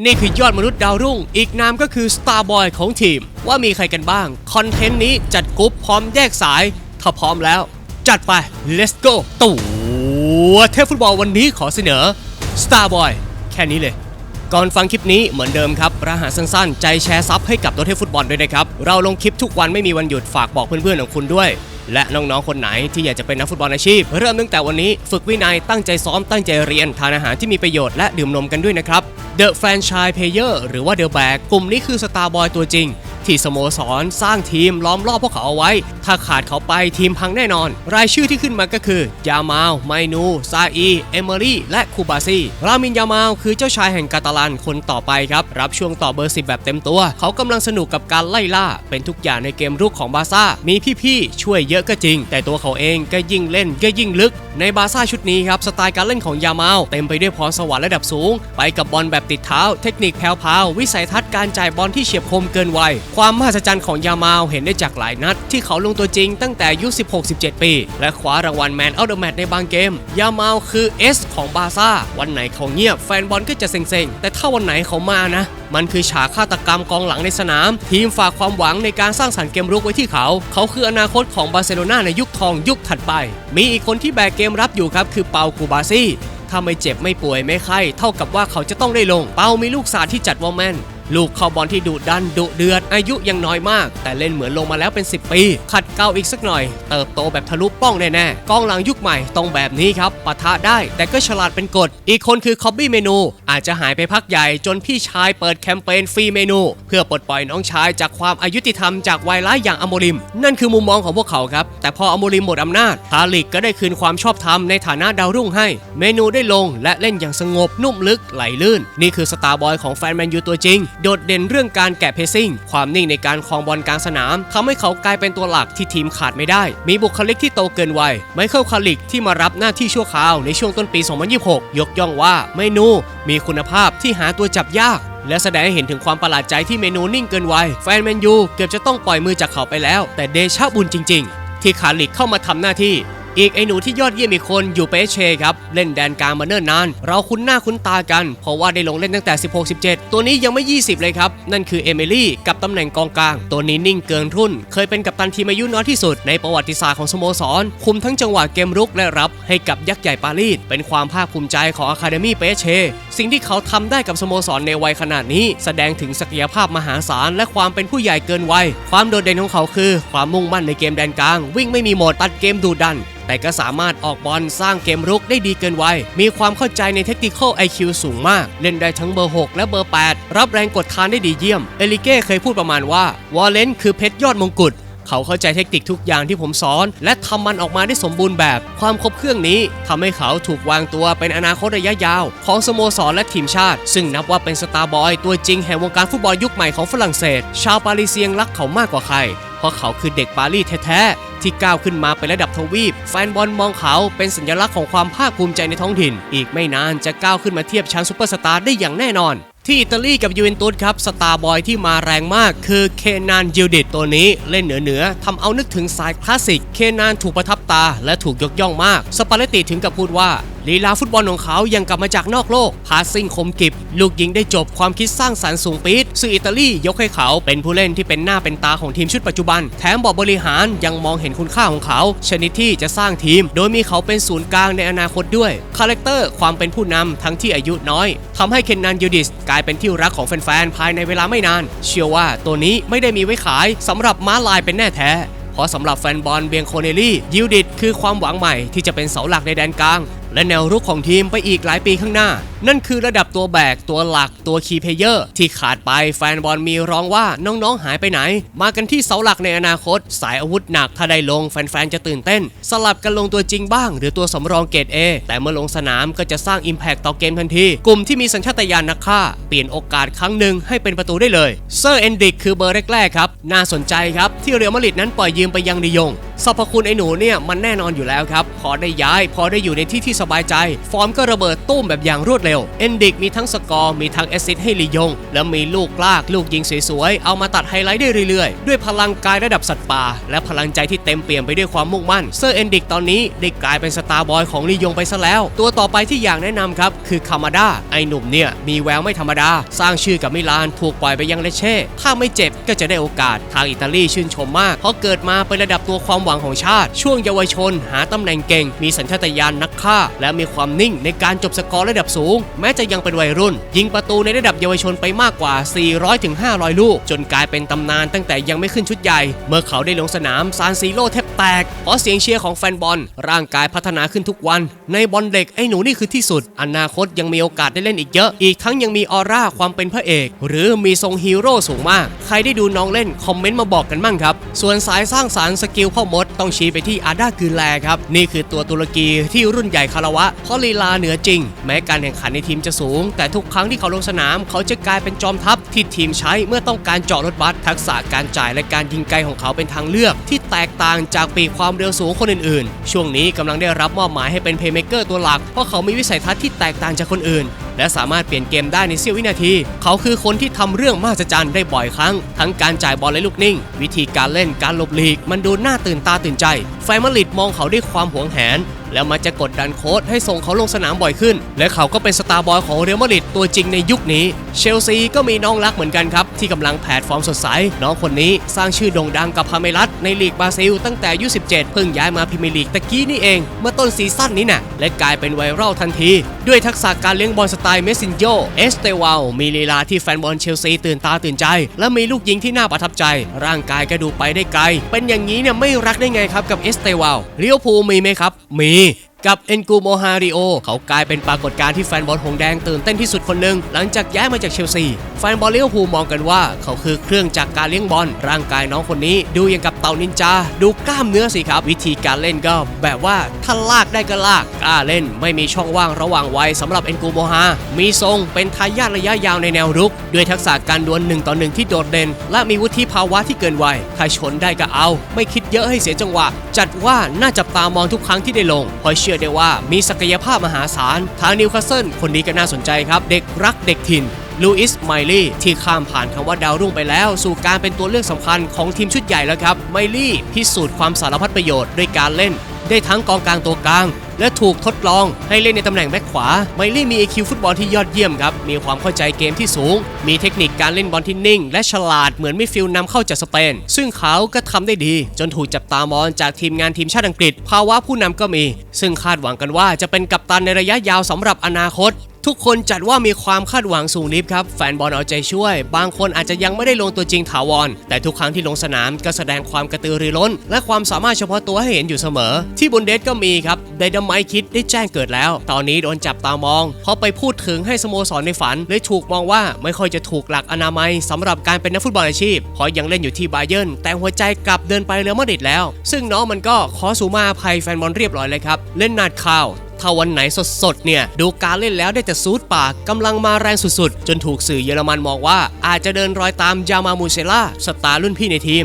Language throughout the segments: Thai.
นี่คือยอดมนุษย์ดาวรุ่ง อีกนามก็คือ Star Boy ของทีม ว่ามีใครกันบ้าง คอนเทนต์นี้จัดกรุ๊ปพร้อมแยกสาย ถ้าพร้อมแล้ว จัดไป let's go ตัวเทพฟุตบอลวันนี้ขอเสนอ Star Boy แค่นี้เลย ก่อนฟังคลิปนี้เหมือนเดิมครับ รหัสสั้นๆ ใจแชร์ซับให้กับตัวเทพฟุตบอลด้วยนะครับ เราลงคลิปทุกวันไม่มีวันหยุดฝากบอกเพื่อนๆของคุณด้วย และน้องๆคนไหนที่อยากจะเป็นนักฟุตบอลอาชีพ เริ่มตั้งแต่วันนี้ฝึกวินัยตั้งใจซ้อมตั้งใจเรียน ทานอาหารที่มีประโยชน์และดื่มนมกันด้วยนะครับ The Franchise Player หรือว่า The Bag กลุ่มนี้คือสตาร์บอยตัวจริง ที่สโมสรสร้างทีมล้อมรอบพวกเขาเอาไว้ ถ้าขาดเขาไปทีมพังแน่นอน รายชื่อที่ขึ้นมาก็คือ ยามาลไมนู ซาอี เอเมอรี่ และคูบาซีรามินยามาลคือเจ้าชายแห่งกาตาลันคนต่อไปครับ รับช่วงต่อเบอร์ 10 แบบเต็มตัว เขากำลังสนุกกับการไล่ล่า เป็นทุกอย่างในเกมรุกของบาซ่า มีพี่ๆ ช่วยเยอะก็จริง แต่ตัวเขาเองก็ยิ่งเล่นก็ยิ่งลึก ในบาซ่าชุดนี้ครับสไตล์การเล่นของยามาลเต็มไปด้วยพรสวรรค์ระดับสูง ไปกับบอลแบบติดเท้า เทคนิคแผ่วๆวิสัยทัศน์การจ่ายบอลที่เฉียบคมเกินวัยความมหัศจรรย์ของยามาลเห็นได้จากหลายนัด ที่เขาลงตัวจริงตั้งแต่อายุ 16-17 ปี และคว้ารางวัลแมนเอาเดอะแมตในบางเกม ยามาลคือ S ของบาซ่า วันไหนเขาเงียบแฟนบอลก็จะเซ็งๆ แต่ถ้าวันไหนเขามานะ มันคือฉากฆาตกรรมกองหลังในสนาม ทีมฝากความหวังในการสร้างสรรค์เกมรุกไว้ที่เขา เขาคืออนาคตของบาร์เซโลนาในยุคทองยุคถัดไป มีอีกคนที่แบกเกมรับอยู่ครับคือเปาคูบาซี่ถ้าไม่เจ็บไม่ป่วยไม่ไข้ เท่ากับว่าเขาจะต้องได้ลง เปามีลูกสาดที่จัดว่าแม่น ลูกเข้าบอลที่ดุดันดุเดือด อายุยังน้อยมาก แต่เล่นเหมือนลงมาแล้วเป็น 10 ปี ขัดเกลาอีกสักหน่อย เติบโตแบบทะลุป้องแน่ๆกองหลังยุคใหม่ต้องแบบนี้ครับปะทะได้ แต่ก็ฉลาดเป็นกฎ อีกคนคือคอบบี้เมนู อาจจะหายไปพักใหญ่จนพี่ชายเปิดแคมเปญฟรีเมนู เพื่อปลดปล่อยน้องชายจากความอายุติธรรมจากวัยร้ายอย่างอโมริม นั่นคือมุมมองของพวกเขาครับแต่พออโมริมหมดอำนาจทาลิกก็ได้คืนความชอบธรรมในฐานะดาวรุ่งให้ เมนูได้ลงและเล่นอย่างสงบนุ่มลึกไหลลื่น นี่คือสตาร์บอยของแฟนแมนยูตัวจริงโดดเด่นเรื่องการแกะเพซิ่ง ความนิ่งในการครองบอลกลางสนามทำให้เขากลายเป็นตัวหลักที่ทีมขาดไม่ได้ มีบุคลิกที่โตเกินวัยไมเคิลคาลิกที่มารับหน้าที่ชั่วคราวในช่วงต้นปี 2026 ยกย่องว่าเมนูมีคุณภาพที่หาตัวจับยากและแสดงให้เห็นถึงความประหลาดใจที่เมนูนิ่งเกินวัยแฟนแมนยูเกือบจะต้องปล่อยมือจากเขาไปแล้ว แต่เดชะบุญจริง ๆ ที่คาลิกเข้ามาทำหน้าที่ อีกไอหนูที่ยอดเยี่ยมอีกคนอยู่เปเชครับเล่นแดนกลางมาเนิ่นนาน เราคุ้นหน้าคุ้นตากัน เพราะว่าได้ลงเล่นตั้งแต่ 16-17 ตัวนี้ยังไม่ 20 เลยครับ นั่นคือเอมิลี่กับตำแหน่งกองกลาง ตัวนี้นิ่งเกินรุ่น เคยเป็นกัปตันทีมอายุน้อยที่สุดในประวัติศาสตร์ของสโมสร คุมทั้งจังหวะเกมรุกและรับให้กับยักษ์ใหญ่ปารีสเป็นความภาคภูมิใจของอะคาเดมี่เปเชสิ่งที่เขาทำได้กับสโมสรในวัยขนาดนี้ แสดงถึงศักยภาพมหาศาลและความเป็นผู้ใหญ่เกินวัยความโดดเด่นของเขาคือ ความมุ่งมั่นในเกมแดนกลาง วิ่งไม่มีหมดตัดเกมดูดันแต่ก็สามารถออกบอลสร้างเกมรุกได้ดีเกินวัย มีความเข้าใจในเทคนิคอล IQ สูงมาก เล่นได้ทั้งเบอร์ 6 และเบอร์ 8 รับแรงกดทานได้ดีเยี่ยม เอลิเก้เคยพูดประมาณว่า วอลเลนคือเพชรยอดมงกุฎเขาเข้าใจเทคนิคทุกอย่างที่ผมสอน และทำมันออกมาได้สมบูรณ์แบบ ความครบเครื่องนี้ทำให้เขาถูกวางตัวเป็นอนาคตระยะยาว ของสโมสรและทีมชาติ ซึ่งนับว่าเป็นสตาร์บอยตัวจริงแห่งวงการฟุตบอลยุคใหม่ของฝรั่งเศส ชาวปารีเซียงรักเขามากกว่าใคร เพราะเขาคือเด็กปารีสแท้ๆ ที่ก้าวขึ้นมาเป็นระดับทวีป แฟนบอลมองเขาเป็นสัญลักษณ์ของความภาคภูมิใจในท้องถิ่น อีกไม่นานจะก้าวขึ้นมาเทียบชั้นซูเปอร์สตาร์ได้อย่างแน่นอนที่อิตาลีกับยูเวนตุสครับ สตาร์บอยที่มาแรงมากคือเคนานยิลดิตตัวนี้เล่นเหนือเหนือทำเอานึกถึงสายคลาสสิก เคนานถูกประทับตาและถูกยกย่องมาก สปาเลตติถึงกับพูดว่า ลีลาฟุตบอลของเขายังกลับมาจากนอกโลก พาสซิ่งคมกริบ ลูกยิงได้จบความคิดสร้างสรรค์สูงปี๊ดซึ่งอิตาลียกให้เขาเป็นผู้เล่นที่เป็นหน้าเป็นตาของทีมชุดปัจจุบัน แถมบอร์ดบริหารยังมองเห็นคุณค่าของเขา ชนิดที่จะสร้างทีม โดยมีเขาเป็นศูนย์กลางในอนาคตด้วย คาแรคเตอร์ความเป็นผู้นำทั้งที่อายุน้อยทำให้เคนนันยูดิสกลายเป็นที่รักของแฟนๆภายในเวลาไม่นาน เชื่อว่าตัวนี้ไม่ได้มีไว้ขายสำหรับม้าลายเป็นแน่แท้เพราะสำหรับแฟนบอลเบียงโคเนลี่ ยิวดิตคือความหวังใหม่ที่จะเป็นเสาหลักในแดนกลาง และแนวรุกของทีมไปอีกหลายปีข้างหน้า นั่นคือระดับตัวแบกตัวหลักตัวคีย์เพลเยอร์ ที่ขาดไปแฟนบอลมีร้องว่าน้องๆหายไปไหน มากันที่เสาหลักในอนาคต สายอาวุธหนักถ้าได้ลงแฟนๆจะตื่นเต้น สลับกันลงตัวจริงบ้าง หรือตัวสำรองเกรด A แต่เมื่อลงสนามก็จะสร้าง Impact ต่อเกมทันทีกลุ่มที่มีสัญชาตญาณนักฆ่า เปลี่ยนโอกาสครั้งหนึ่งให้เป็นประตูได้เลยเซอร์เอนดิกคือเบอร์แรกๆครับน่าสนใจครับที่เรอัลมาดริดนั้นปล่อยยืมไปยังดิยงสรรพคุณไอ้หนูเนี่ยมันแน่นอนอยู่แล้วครับพอได้ย้ายพอได้อยู่ในที่ที่สบายใจ ฟอร์มก็ระเบิดตุ้มแบบอย่างรวดเร็ว เอนดิกมีทั้งสกอร์มีทั้งแอสซิสให้ลียง แล้วมีลูกลากลูกยิงสวยๆ เอามาตัดไฮไลท์ได้เรื่อยๆ ด้วยพลังกายระดับสัตว์ป่า และพลังใจที่เต็มเปี่ยมไปด้วยความมุ่งมั่น เซอร์เอนดิกตอนนี้ได้กลายเป็นสตาร์บอยของลียงไปซะแล้ว ตัวต่อไปที่อยากแนะนำครับคือคามาดาไอหนุ่มเนี่ยมีแววไม่ธรรมดา สร้างชื่อกับมิลานถูกปล่อยไปยังเลเช่ถ้าไม่เจ็บก็จะได้โอกาสทางอิตาลีชื่นชมมากเพราะเกิดมาเป็นระดับตัวความหวังของชาติ ช่วงเยาวชน หาตำแหน่งเก่ง มีสัญชาตญาณนักฆ่าและมีความนิ่งในการจบสกอร์ระดับสูง แม้จะยังเป็นวัยรุ่น ยิงประตูในระดับเยาวชนไปมากกว่า 400ถึง500 ลูก จนกลายเป็นตำนานตั้งแต่ยังไม่ขึ้นชุดใหญ่ เมื่อเขาได้ลงสนามซานซีโร่แทบแตกเพราะเสียงเชียร์ของแฟนบอล ร่างกายพัฒนาขึ้นทุกวัน ในบอลเด็กไอ้หนูนี่คือที่สุด อนาคตยังมีโอกาสได้เล่นอีกเยอะ อีกทั้งยังมีออร่าความเป็นพระเอก หรือมีทรงฮีโร่สูงมาก ใครได้ดูน้องเล่นคอมเมนต์มาบอกกันมั่งครับ ส่วนสายสร้างสารรค์สกิลพ่อมดต้องชี้ไปที่อาดากือแลครับ นี่คือตัวตุรกีที่รุ่นใหญ่คารวะเพราะลีลาเหนือจริง แม้การแข่งขันในทีมจะสูง แต่ทุกครั้งที่เขาลงสนาม เขาจะกลายเป็นจอมทัพที่ทีมใช้เมื่อต้องการเจาะรถบัสทักษะการจ่ายและการยิงไกลของเขาเป็นทางเลือก ที่ แตกต่างจากปีกความเร็วสูงคนอื่นๆ ช่วงนี้กำลังได้รับมอบหมายให้เป็นเพย์เมเกอร์ตัวหลัก เพราะเขามีวิสัยทัศน์ที่แตกต่างจากคนอื่น และสามารถเปลี่ยนเกมได้ในเสี้ยววินาที เขาคือคนที่ทำเรื่องมหัศจรรย์ได้บ่อยครั้ง ทั้งการจ่ายบอลและลูกนิ่ง วิธีการเล่นการหลบหลีก มันดูน่าตื่นตาตื่นใจแฟมาริดมองเขาด้วยความหวงแหนแล้วมันจะกดดันโค้ชให้ส่งเขาลงสนามบ่อยขึ้น และเขาก็เป็นสตาร์บอยของเรอัลมาดริดตัวจริงในยุคนี้ เชลซีก็มีน้องรักเหมือนกันครับ ที่กำลังแผดฟอร์มสดใส น้องคนนี้สร้างชื่อโด่งดังกับพาเมรัสในลีกบราซิลตั้งแต่อายุ 17 เพิ่งย้ายมาพรีเมียร์ลีกตะกี้นี่เอง เมื่อต้นซีซั่นนี้น่ะและกลายเป็นไวรัลทันที ด้วยทักษะการเลี้ยงบอลสไตล์เมสซินโยเอสเตวาลมีลีลาที่แฟนบอลเชลซีตื่นตาตื่นใจ และมีลูกยิงที่น่าประทับใจ ร่างกายก็ดูไปได้ไกล เป็นอย่างนี้เนี่ยไม่รักได้ไงครับกับเอสเตวาลเลี้ยวภูมีไหมครับ มี กับเอ็นกูโมฮาริโอเขากลายเป็นปรากฏการณ์ที่แฟนบอลหงแดงตื่นเต้นที่สุดคนหนึ่งหลังจากย้ายมาจากเชลซี แฟนบอลเลิเวอร์พูมองกันว่า เขาคือเครื่องจากรการเลี้ยงบอล ร่างกายน้องคนนี้ ดูอย่างกับเต่านินจา ดูกล้ามเนื้อสิครับ วิธีการเล่นก็แบบว่าถ้าลากได้ก็ลากกล้าเล่น ไม่มีช่องว่างระหว่างวัยสำหรับเอ็นกูโมฮามีทรงเป็นทายาทระยะยาวในแนวรุก ด้วยทักษะการดวลหนึ่งต่อหนึ่งที่โดดเด่น และมีวุฒิภาวะที่เกินวัยถ้าชนได้ก็เอา ไม่คิดเยอะให้เสียจังหวะ จัดว่าน่าจับตามองทุกครั้งที่ได้ลงเพราะเชื่อได้ว่ามีศักยภาพมหาศาล ทางนิวคาสเซิลคนนี้ก็น่าสนใจครับ เด็กรักเด็กถิ่นลูอิสไมลี่ที่ข้ามผ่านคำว่าดาวรุ่งไปแล้ว สู่การเป็นตัวเลือกสำคัญของทีมชุดใหญ่แล้วครับไมลี่พิสูจน์ความสารพัดประโยชน์ด้วยการเล่น ได้ทั้งกองกลางตัวกลาง และถูกทดลองให้เล่นในตำแหน่งแบ็คขวา ไมลี่มี IQ ฟุตบอลที่ยอดเยี่ยมครับ มีความเข้าใจเกมที่สูง มีเทคนิคการเล่นบอลที่นิ่ง และฉลาดเหมือนมิดฟิลนำเข้าจากสเปน ซึ่งเขาก็ทำได้ดี จนถูกจับตามองจากทีมงานทีมชาติอังกฤษ ภาวะผู้นำก็มี ซึ่งคาดหวังกันว่าจะเป็นกัปตันในระยะยาวสำหรับอนาคต ทุกคนจัดว่ามีความคาดหวังสูงลิฟครับ แฟนบอลเอาใจช่วย บางคนอาจจะยังไม่ได้ลงตัวจริงถาวร แต่ทุกครั้งที่ลงสนามก็แสดงความกระตือรือร้น และความสามารถเฉพาะตัวให้เห็นอยู่เสมอ ที่บุนเดสก็มีครับไดดามไมคิดได้แจ้งเกิดแล้ว ตอนนี้โดนจับตามองเพราะไปพูดถึงให้สโมสรในฝันเลยถูกมองว่าไม่ค่อยจะถูกหลักอนามัยสำหรับการเป็นนักฟุตบอลอาชีพเพราะยังเล่นอยู่ที่บาเยิร์นแต่หัวใจกลับเดินไปเรอัลมาดริดแล้ว ซึ่งน้องมันก็ขอสูมาภัยแฟนบอลเรียบร้อยเลยครับเล่นนาดข่าว ถ้าวันไหนสดๆเนี่ยดูการเล่นแล้วได้แต่ซูดปากกำลังมาแรงสุดๆ จนถูกสื่อเยอรมันมองว่า อาจจะเดินรอยตามยามามูเซล่าสตาร์รุ่นพี่ในทีม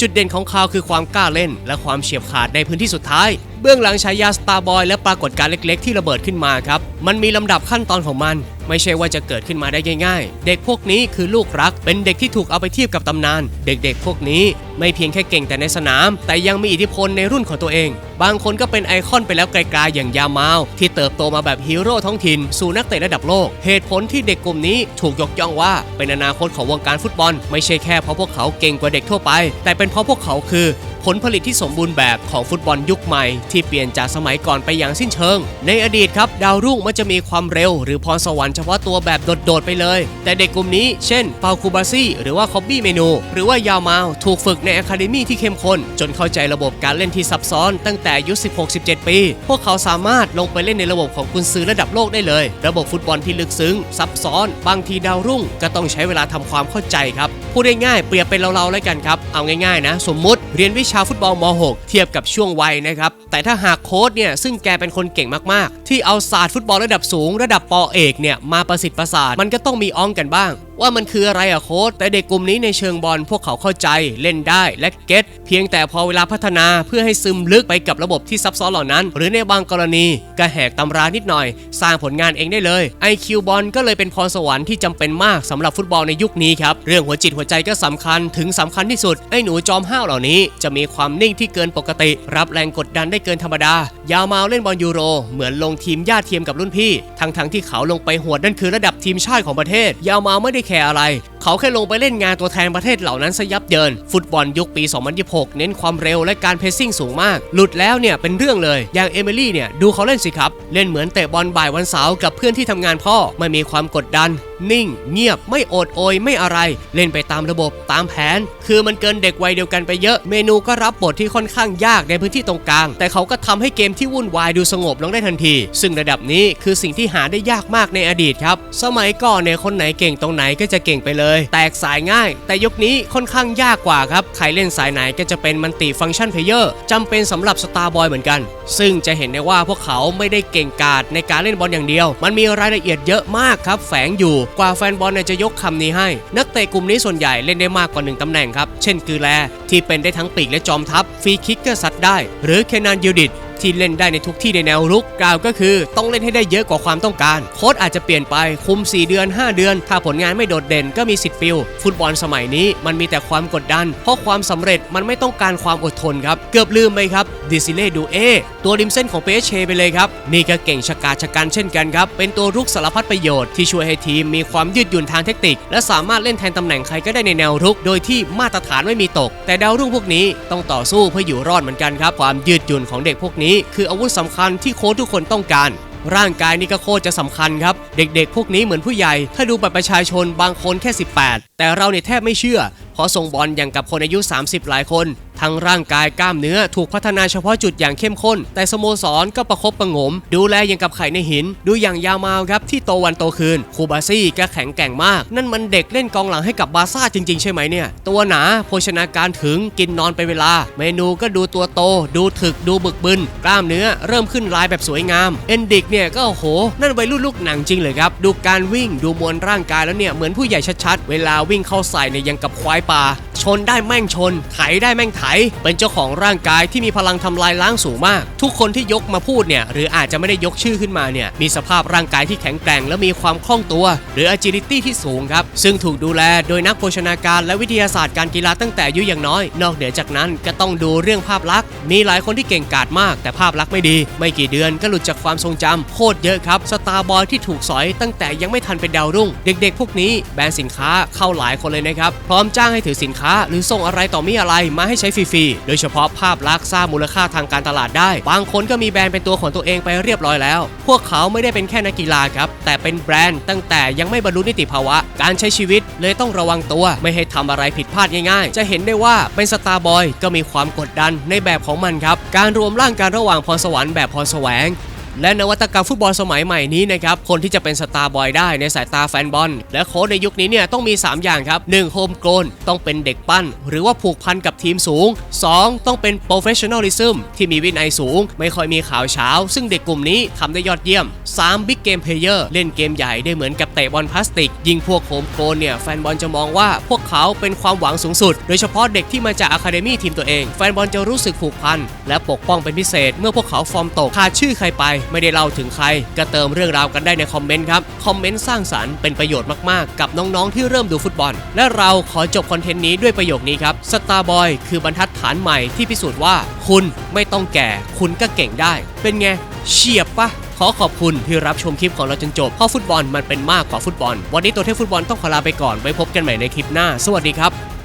จุดเด่นของเขาคือความกล้าเล่น และความเฉียบขาดในพื้นที่สุดท้าย เบื้องหลังฉายาสตาร์บอยและปรากฏการณ์เล็ก ๆ ที่ระเบิดขึ้นมาครับ มันมีลำดับขั้นตอนของมัน ไม่ใช่ว่าจะเกิดขึ้นมาได้ง่าย ๆ เด็กพวกนี้คือลูกรัก เป็นเด็กที่ถูกเอาไปเทียบกับตำนาน เด็กๆ พวกนี้ไม่เพียงแค่เก่งแต่ในสนาม แต่ยังมีอิทธิพลในรุ่นของตัวเอง บางคนก็เป็นไอคอนไปแล้วไกลๆอย่างยามาว ที่เติบโตมาแบบฮีโร่ท้องถิ่นสู่นักเตะระดับโลก เหตุผลที่เด็กกลุ่มนี้ถูกยกย่องว่า เป็นอนาคตของวงการฟุตบอล ไม่ใช่แค่เพราะพวกเขาเก่งกว่าเด็กทั่วไป แต่เป็นเพราะพวกเขาคือ ผลผลิตที่สมบูรณ์แบบของฟุตบอลยุคใหม่ ที่เปลี่ยนจากสมัยก่อนไปอย่างสิ้นเชิง ในอดีตครับ ดาวรุ่งมันจะมีความเร็ว หรือพรสวรรค์เฉพาะตัวแบบโดดๆไปเลย แต่เด็กกลุ่มนี้เช่นเปาคูบาซี่หรือว่าคอบบี้เมนู หรือว่ายาวมาวถูกฝึกในอะคาเดมี่ที่เข้มข้น จนเข้าใจระบบการเล่นที่ซับซ้อน ตั้งแต่อายุ 16-17 ปี พวกเขาสามารถลงไปเล่นในระบบของกุนซือระดับโลกได้เลย ระบบฟุตบอลที่ลึกซึ้ง ซับซ้อน บางทีดาวรุ่ง ก็ต้องใช้เวลาทำความเข้าใจครับพูดง่ายๆเปรียบเป็นเราๆแล้วกันครับเอาง่ายๆนะ สมมุติเรียนวิชาฟุตบอลม .6 เทียบกับช่วงวัยนะครับ แต่ถ้าหากโค้ดเนี่ยซึ่งแกเป็นคนเก่งมากๆ ที่เอาศาสตร์ฟุตบอลระดับสูง ระดับปอเอกเนี่ยมาประสิทธิ์ประสาทมันก็ต้องมีอ้องกันบ้าง ว่ามันคืออะไรอะโค้ชแต่เด็กกลุ่มนี้ในเชิงบอลพวกเขาเข้าใจเล่นได้และเก็ตเพียงแต่พอเวลาพัฒนาเพื่อให้ซึมลึกไปกับระบบที่ซับซ้อนเหล่านั้น หรือในบางกรณีก็แหกตำรานิดหน่อย สร้างผลงานเองได้เลย IQ บอลก็เลยเป็นพรสวรรค์ที่จำเป็นมากสำหรับฟุตบอลในยุคนี้ครับเรื่องหัวจิตหัวใจก็สำคัญถึงสำคัญที่สุดไอ้หนูจอมห้าวเหล่านี้จะมีความนิ่งที่เกินปกติ รับแรงกดดันได้เกินธรรมดา ยาวมาเล่นบอลยูโร เหมือนลงทีมญาติเทียมกับรุ่นพี่ทั้งทั้งๆที่เขาลงไปหวดนั่นคือระดับทีมชาติของประเทศ ยาวมาไม่ได้แคร์อะไร เขาแค่ลงไปเล่นงานตัวแทนประเทศเหล่านั้นซะยับเยิน ฟุตบอลยุคปี 2026 เน้นความเร็วและการเพรสซิ่งสูงมาก หลุดแล้วเนี่ยเป็นเรื่องเลย อย่างเอมิลี่เนี่ยดูเขาเล่นสิครับ เล่นเหมือนเตะบอลบ่ายวันเสาร์กับเพื่อนที่ทำงานพ่อ ไม่มีความกดดัน นิ่ง เงียบไม่โอดโอยไม่อะไร เล่นไปตามระบบตามแผน คือมันเกินเด็กวัยเดียวกันไปเยอะ เมนูก็รับบทที่ค่อนข้างยากในพื้นที่ตรงกลาง แต่เขาก็ทำให้เกมที่วุ่นวายดูสงบลงได้ทันที ซึ่งระดับนี้คือสิ่งที่หาได้ยากมากในอดีตครับ สมัยก่อนเนี่ยคนไหนเก่งตรงไหนก็จะเก่งไปเลย แตกสายง่าย แต่ยุคนี้ค่อนข้างยากกว่าครับใครเล่นสายไหนก็จะเป็นมันติฟังก์ชันเพลเยอร์จำเป็นสำหรับสตาร์บอยเหมือนกัน ซึ่งจะเห็นได้ว่าพวกเขาไม่ได้เก่งกาจในการเล่นบอลอย่างเดียว มันมีรายละเอียดเยอะมากครับ แฝงอยู่กว่าแฟนบอลเนี่ยจะยกคำนี้ให้ นักเตะกลุ่มนี้ส่วนใหญ่เล่นได้มากกว่าหนึ่งตำแหน่งครับ เช่น กือแล ที่เป็นได้ทั้งปีกและจอมทัพ ฟรีคิกก็ซัดได้ หรือเคนานยูดิต ที่เล่นได้ในทุกที่ในแนวรุกกล่าวก็คือ ต้องเล่นให้ได้เยอะกว่าความต้องการ โค้ชอาจจะเปลี่ยนไปคุม 4 เดือน 5 เดือน ถ้าผลงานไม่โดดเด่นก็มีสิทธิ์ฟิลฟุตบอลสมัยนี้มันมีแต่ความกดดัน เพราะความสำเร็จมันไม่ต้องการความอดทนครับ เกือบลืมไปครับดิซิเล่ดูเอตัวริมเส้นของเปเชไปเลยครับ นี่ก็เก่งชะกาชะกันเช่นกันครับ เป็นตัวรุกสารพัดประโยชน์ที่ช่วยให้ทีมมีความยืดหยุ่นทางเทคนิค และสามารถเล่นแทนตำแหน่งใครก็ได้ในแนวรุก โดยที่มาตรฐานไม่มีตก แต่ดาวรุ่งพวกนี้ต้องต่อสู้เพื่ออยู่รอดเหมือนกันครับความยืดหยุ่นของเด็กพวกนี้คืออาวุธสำคัญที่โค้ชทุกคนต้องการ ร่างกายนี่ก็โคตรจะสำคัญครับ เด็กๆ พวกนี้เหมือนผู้ใหญ่ ถ้าดูบัตรประชาชนบางคนแค่ 18 แต่เราเนี่ยแทบไม่เชื่อ เพราะส่งบอลอย่างกับคนอายุ 30 หลายคน ทั้งร่างกายกล้ามเนื้อถูกพัฒนาเฉพาะจุดอย่างเข้มข้น แต่สโมสรก็ประคบประงม ดูแลอย่างกับไข่ในหิน ดูอย่างยาวมาวครับที่โตวันโตคืน คูบาซี่ก็แข็งแกร่งมาก นั่นมันเด็กเล่นกองหลังให้กับบาซ่าจริง ๆ ใช่ไหมเนี่ย ตัวหนาโภชนาการถึงกินนอนไปเวลา เมนูก็ดูตัวโต ดูถึกดูบึกบึน กล้ามเนื้อเริ่มขึ้นลายแบบสวยงาม เอนดิกเนี่ยก็โอ้โห นั่นวัยรุ่นลูกหนังจริงเลยครับ ดูการวิ่งดูมวลร่างกายแล้วเนี่ยเหมือนผู้ใหญ่ชัดๆ เวลาวิ่งเข้าใส่เนี่ยยังกับควายป่า นได้แม่งชน ไถได้แม่งไถ เป็นเจ้าของร่างกายที่มีพลังทำลายล้างสูงมาก ทุกคนที่ยกมาพูดเนี่ยหรืออาจจะไม่ได้ยกชื่อขึ้นมาเนี่ยมีสภาพร่างกายที่แข็งแกร่งและมีความคล่องตัว หรือ agility ที่สูงครับ ซึ่งถูกดูแลโดยนักโภชนาการและวิทยาศาสตร์การกีฬาตั้งแต่อายุอย่างน้อย นอกเหนือจากนั้นก็ต้องดูเรื่องภาพลักษณ์มีหลายคนที่เก่งกาจมาก แต่ภาพลักษณ์ไม่ดี ไม่กี่เดือนก็หลุดจากความทรงจำโคตรเยอะครับสตาร์บอยที่ถูกสอยตั้งแต่ยังไม่ทันเป็นดาวรุ่ง เด็ก ๆ พวกนี้แบรนด์สินค้าเข้าหลายคนเลยนะครับพร้อมจ้างให้ถือสินค้าหรือส่งอะไรต่อมีอะไรมาให้ใช้ฟรีๆ โดยเฉพาะภาพลักษณ์สร้างมูลค่าทางการตลาดได้ บางคนก็มีแบรนด์เป็นตัวของตัวเองไปเรียบร้อยแล้ว พวกเขาไม่ได้เป็นแค่นักกีฬาครับ แต่เป็นแบรนด์ตั้งแต่ยังไม่บรรลุนิติภาวะ การใช้ชีวิตเลยต้องระวังตัว ไม่ให้ทำอะไรผิดพลาดง่ายๆ จะเห็นได้ว่าเป็นสตาร์บอยก็มีความกดดันในแบบของมันครับ การรวมร่างกันระหว่างพรสวรรค์แบบพรแสวง และนวัตกรรมฟุตบอลสมัยใหม่นี้นะครับคนที่จะเป็นสตาร์บอยได้ในสายตาแฟนบอล และโค้ชในยุคนี้เนี่ยต้องมี 3 อย่างครับ 1. โฮมโกลนต้องเป็นเด็กปั้น หรือว่าผูกพันกับทีมสูง 2. ต้องเป็น professionalism ที่มีวินัยสูง ไม่ค่อยมีข่าวเช้า ซึ่งเด็กกลุ่มนี้ทำได้ยอดเยี่ยม 3. Big Game Player เล่นเกมใหญ่ได้เหมือนกับเตะบอลพลาสติก ยิงพวกโฮมโกลนเนี่ยแฟนบอลจะมองว่าพวกเขาเป็นความหวังสูงสุด โดยเฉพาะเด็กที่มาจากอะคาเดมี่ทีมตัวเองแฟนบอลจะรู้สึกผูกพันและปกป้องเป็นพิเศษ เมื่อพวกเขาฟอร์มตกขาดชื่อใครไปไม่ได้เล่าถึงใคร ก็เติมเรื่องราวกันได้ในคอมเมนต์ครับ คอมเมนต์สร้างสรรค์เป็นประโยชน์มากๆ กับน้องๆที่เริ่มดูฟุตบอล และเราขอจบคอนเทนต์นี้ด้วยประโยคนี้ครับสตาร์บอยคือบรรทัดฐานใหม่ที่พิสูจน์ว่า คุณไม่ต้องแก่ คุณก็เก่งได้ เป็นไงเฉียบปะขอขอบคุณที่รับชมคลิปของเราจนจบ เพราะฟุตบอลมันเป็นมากกว่าฟุตบอล วันนี้ตัวเทพฟุตบอลต้องขอลาไปก่อน ไว้พบกันใหม่ในคลิปหน้า สวัสดีครับ